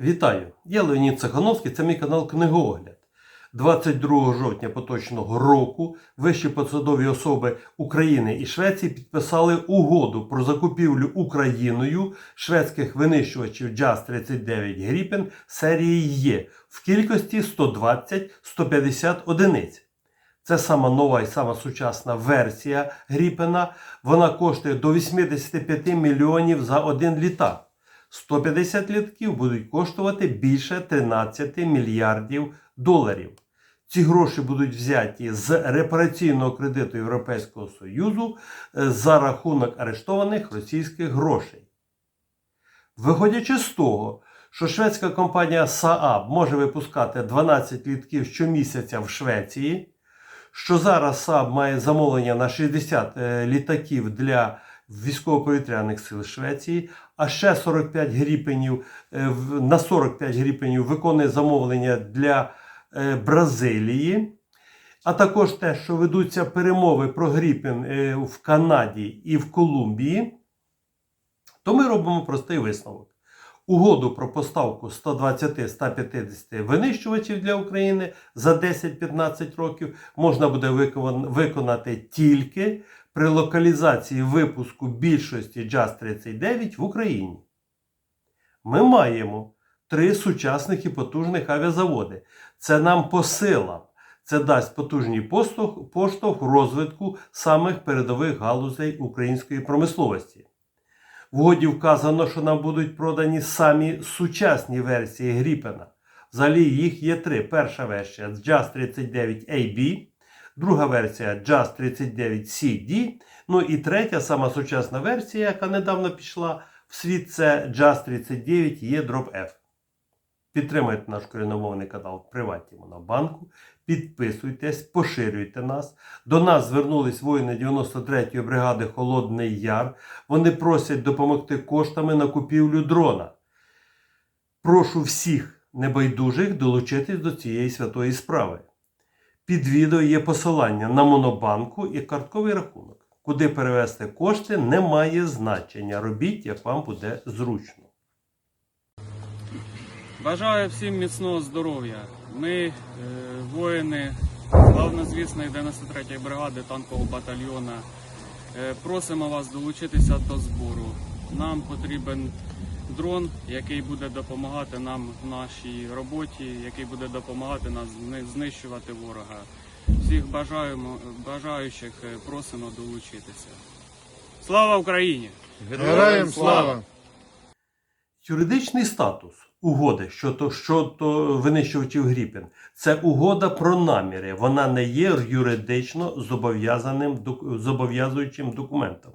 Вітаю! Я Леонід Цехановський, це мій канал Книгоогляд. 22 жовтня поточного року вищі посадові особи України і Швеції підписали угоду про закупівлю Україною шведських винищувачів JAS-39 Gripen серії Є в кількості 120-150 одиниць. Це сама нова і сама сучасна версія Гріпена. Вона коштує до 85 мільйонів за один літак. 150 літків будуть коштувати більше 13 мільярдів доларів. Ці гроші будуть взяті з репараційного кредиту Європейського Союзу е, за рахунок арештованих російських грошей. Виходячи з того, що шведська компанія Saab може випускати 12 літків щомісяця в Швеції, що зараз Saab має замовлення на 60 е, літаків для військово-повітряних сил Швеції, а ще 45 гріпенів е, на 45 гріпенів виконує замовлення для е, Бразилії. А також те, що ведуться перемови про Гріпен е, в Канаді і в Колумбії, то ми робимо простий висновок. Угоду про поставку 120-150 винищувачів для України за 10-15 років можна буде виконати тільки при локалізації випуску більшості JAS-39 в Україні. Ми маємо три сучасних і потужних авіазаводи. Це нам по силам. Це дасть потужний поштовх, поштовх розвитку самих передових галузей української промисловості. В угоді вказано, що нам будуть продані самі сучасні версії Гріпена. Взагалі їх є три. Перша версія JAS 39 AB, друга версія JAS 39 CD, ну і третя, сама сучасна версія, яка недавно пішла в світ, це JAS 39 E-Drop-F. Підтримайте наш коріномовний канал в Приваті Монобанку. Підписуйтесь, поширюйте нас. До нас звернулись воїни 93-ї бригади Холодний Яр. Вони просять допомогти коштами на купівлю дрона. Прошу всіх небайдужих долучитись до цієї святої справи. Під відео є посилання на монобанку і картковий рахунок. Куди перевести кошти не має значення. Робіть, як вам буде зручно. Бажаю всім міцного здоров'я. Ми, е, воїни славнозвісної 93-ї бригади танкового батальйона, е, просимо вас долучитися до збору. Нам потрібен дрон, який буде допомагати нам в нашій роботі, який буде допомагати нам знищувати ворога. Всіх бажаємо, бажаючих е, просимо долучитися. Слава Україні! Героям слава! Юридичний статус угоди щодо, щодо винищувачів Гріпен це угода про наміри. Вона не є юридично зобов'язаним зобов'язуючим документом.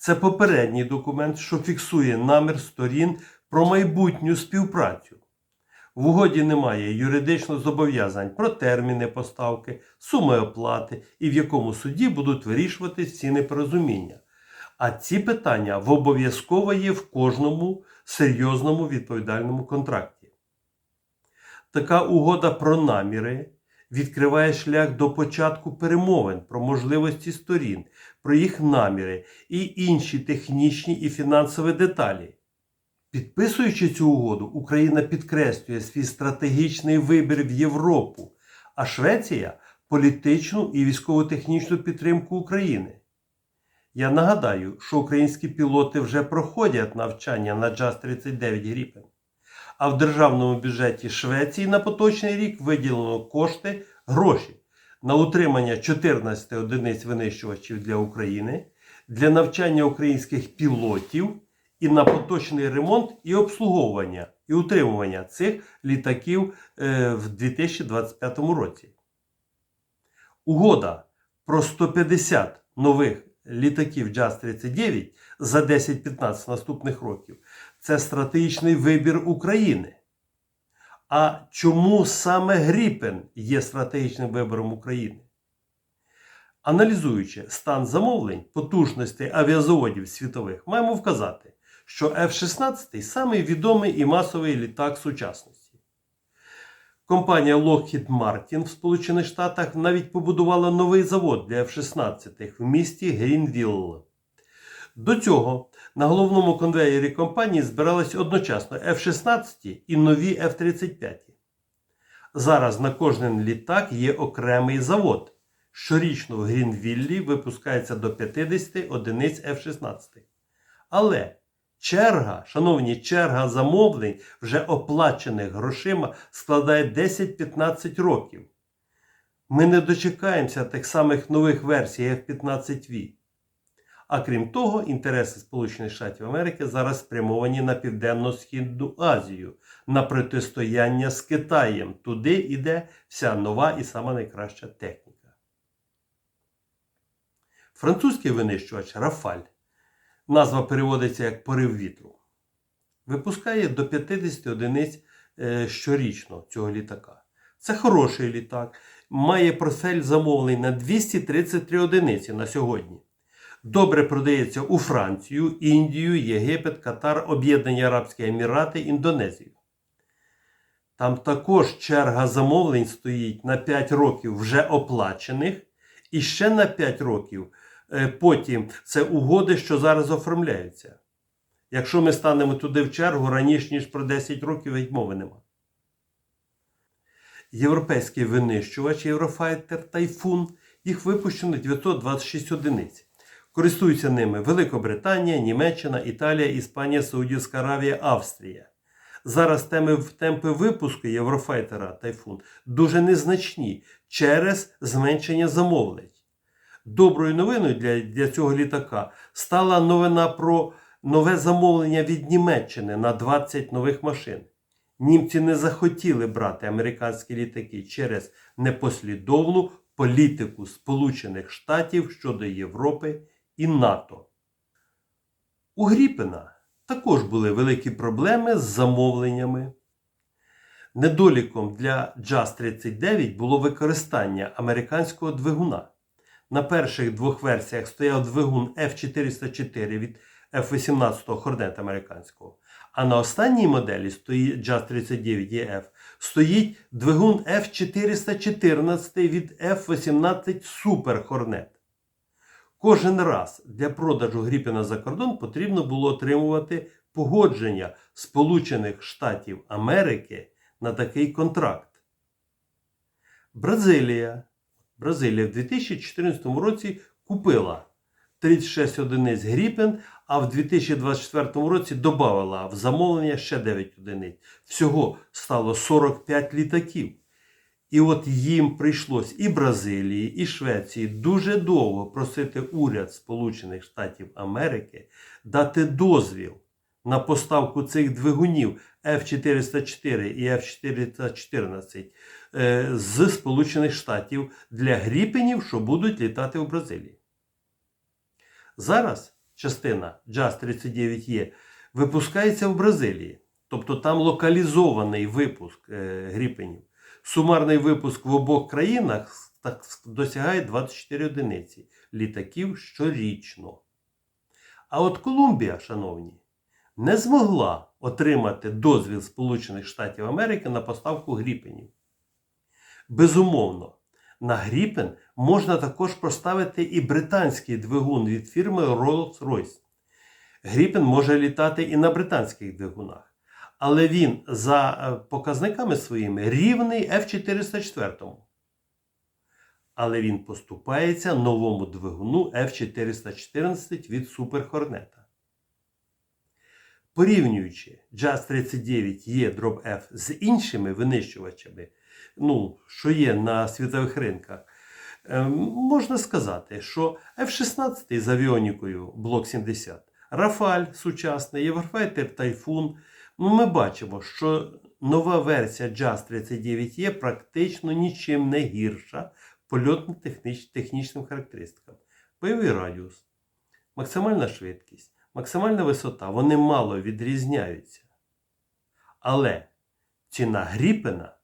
Це попередній документ, що фіксує намір сторін про майбутню співпрацю. В угоді немає юридично зобов'язань про терміни поставки, суми оплати і в якому суді будуть вирішуватись ці непорозуміння. А ці питання обов'язково є в кожному серйозному відповідальному контракті. Така угода про наміри відкриває шлях до початку перемовин про можливості сторін, про їх наміри і інші технічні і фінансові деталі. Підписуючи цю угоду, Україна підкреслює свій стратегічний вибір в Європу, а Швеція політичну і військово-технічну підтримку України. Я нагадаю, що українські пілоти вже проходять навчання на JAS-39 Gripen. А в державному бюджеті Швеції на поточний рік виділено кошти, гроші на утримання 14 одиниць винищувачів для України, для навчання українських пілотів і на поточний ремонт і обслуговування і утримування цих літаків е, в 2025 році. Угода про 150 нових літаків JAS-39 за 10-15 наступних років це стратегічний вибір України. А чому саме Гріпен є стратегічним вибором України? Аналізуючи стан замовлень потужностей авіазаводів світових, маємо вказати, що F-16 самий відомий і масовий літак сучасності. Компанія Lockheed Martin в Сполучених Штатах навіть побудувала новий завод для F-16 в місті Грінвілл. До цього На головному конвеєрі компанії збирались одночасно F-16 і нові F-35. Зараз на кожен літак є окремий завод. Щорічно в Грінвіллі випускається до 50 одиниць F-16. Але черга, шановні, черга замовлень, вже оплачених грошима, складає 10-15 років. Ми не дочекаємося тих самих нових версій F-15V. А крім того, інтереси Сполучених Штатів Америки зараз спрямовані на Південно-Східну Азію, на протистояння з Китаєм. Туди йде вся нова і сама найкраща техніка. Французький винищувач Рафаль, назва переводиться як порив вітру, випускає до 50 одиниць е, щорічно цього літака. Це хороший літак, має портфель замовлень на 233 одиниці на сьогодні. Добре продається у Францію, Індію, Єгипет, Катар, Об'єднані Арабські Емірати, Індонезію. Там також черга замовлень стоїть на 5 років вже оплачених, і ще на 5 років потім це угоди, що зараз оформляються. Якщо ми станемо туди в чергу раніше, ніж про 10 років, геть мови нема. Європейський винищувач Єврофайтер Тайфун, їх випущено 926 одиниць. Користуються ними Великобританія, Німеччина, Італія, Іспанія, Саудівська Аравія, Австрія. Зараз теми, темпи випуску Єврофайтера Тайфун дуже незначні через зменшення замовлень. Доброю новиною для, для цього літака стала новина про нове замовлення від Німеччини на 20 нових машин. Німці не захотіли брати американські літаки через непослідовну політику Сполучених Штатів щодо Європи і НАТО. У Гріпена також були великі проблеми з замовленнями. Недоліком для JAS 39 було використання американського двигуна. На перших двох версіях стояв двигун F404 від F-18 Hornet американського. А на останній моделі стоїть JAS 39 EF стоїть двигун F414 від F-18 Super Hornet. Кожен раз для продажу Гріпіна за кордон потрібно було отримувати погодження Сполучених Штатів Америки на такий контракт. Бразилія. Бразилія в 2014 році купила 36 одиниць Гріпен, а в 2024 році додала в замовлення ще 9 одиниць. Всього стало 45 літаків. І от їм прийшлось і Бразилії, і Швеції дуже довго просити уряд Сполучених Штатів Америки дати дозвіл на поставку цих двигунів F404 і F414 е, з Сполучених Штатів для гріпенів, що будуть літати в Бразилії. Зараз частина JAS 39E випускається в Бразилії, тобто там локалізований випуск е, гріпенів. Сумарний випуск в обох країнах досягає 24 одиниці літаків щорічно. А от Колумбія, шановні, не змогла отримати дозвіл Сполучених Штатів Америки на поставку гріпенів. Безумовно, на гріпен можна також поставити і британський двигун від фірми Rolls-Royce. Гріпен може літати і на британських двигунах але він за показниками своїми рівний F404. Але він поступається новому двигуну F414 від Super Hornet. Порівнюючи JAS 39 e F з іншими винищувачами, ну, що є на світових ринках, можна сказати, що F-16 з авіонікою Блок 70, Рафаль сучасний, Єврофайтер Тайфун. Ну, ми бачимо, що нова версія JAS 39 є практично нічим не гірша польотно-технічним характеристикам. Бойовий радіус, максимальна швидкість, максимальна висота вони мало відрізняються. Але ціна Гріпена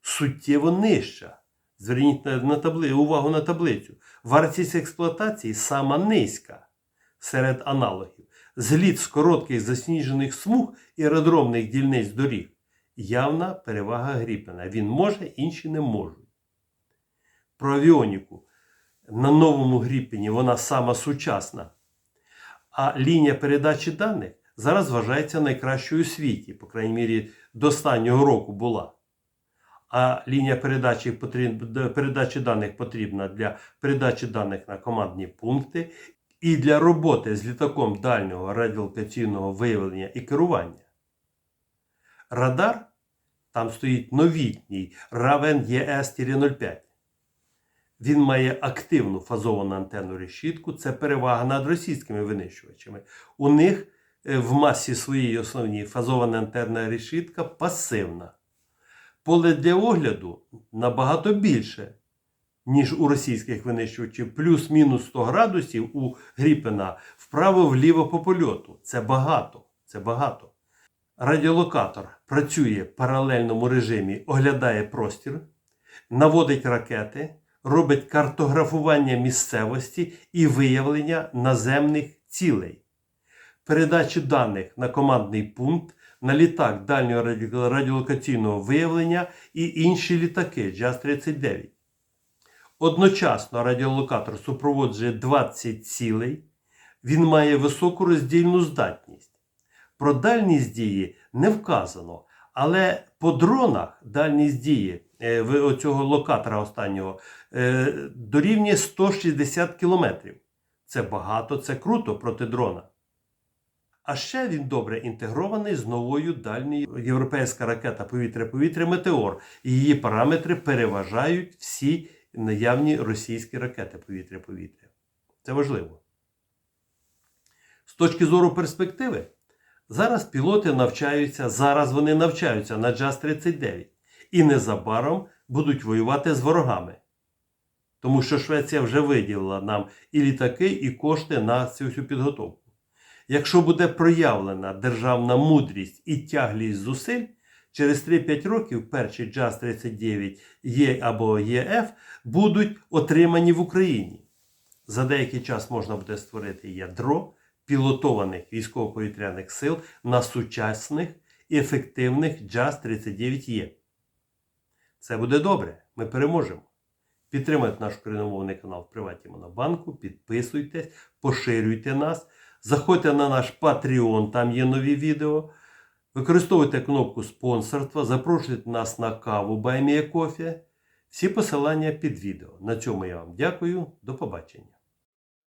суттєво нижча. Зверніть на, табли... увагу на таблицю. Вартість експлуатації сама низька серед аналогів зліт з коротких засніжених смуг і аеродромних дільниць доріг явна перевага Гріпена. Він може, інші не можуть. Про авіоніку на новому Гріпені вона сама сучасна. А лінія передачі даних зараз вважається найкращою у світі, по крайній мірі, до останнього року була. А лінія передачі, передачі даних потрібна для передачі даних на командні пункти і для роботи з літаком дальнього радіолокаційного виявлення і керування. Радар там стоїть новітній Raven ES-05. Він має активну фазовану антенну решітку. Це перевага над російськими винищувачами. У них е, в масі своїй основній фазована антенна решітка пасивна. Поле для огляду набагато більше, ніж у російських винищувачів, плюс-мінус 100 градусів у Гріпена вправо-вліво по польоту. Це багато. Це багато. Радіолокатор працює в паралельному режимі, оглядає простір, наводить ракети, робить картографування місцевості і виявлення наземних цілей. Передачу даних на командний пункт, на літак дальнього радіолокаційного виявлення і інші літаки JAS-39. Одночасно радіолокатор супроводжує 20 цілей. Він має високу роздільну здатність. Про дальність дії не вказано, але по дронах дальність дії е, в оцього локатора останнього дорівнює 160 км. Це багато, це круто проти дрона. А ще він добре інтегрований з новою дальньою європейська ракета повітря-повітря Метеор. Її параметри переважають всі наявні російські ракети повітря-повітря. Це важливо. З точки зору перспективи, зараз пілоти навчаються, зараз вони навчаються на JAS-39 і незабаром будуть воювати з ворогами. Тому що Швеція вже виділила нам і літаки, і кошти на цю всю підготовку. Якщо буде проявлена державна мудрість і тяглість зусиль, через 3-5 років перші JAS-39 Є або ЄФ будуть отримані в Україні. За деякий час можна буде створити ядро пілотованих військово-повітряних сил на сучасних і ефективних JAS-39Е. Це буде добре, ми переможемо. Підтримайте наш україномовний канал в Приваті Монобанку, підписуйтесь, поширюйте нас, заходьте на наш Patreon, там є нові відео. Використовуйте кнопку спонсорства, запрошуйте нас на каву Баймія Кофі. Всі посилання під відео. На цьому я вам дякую. До побачення.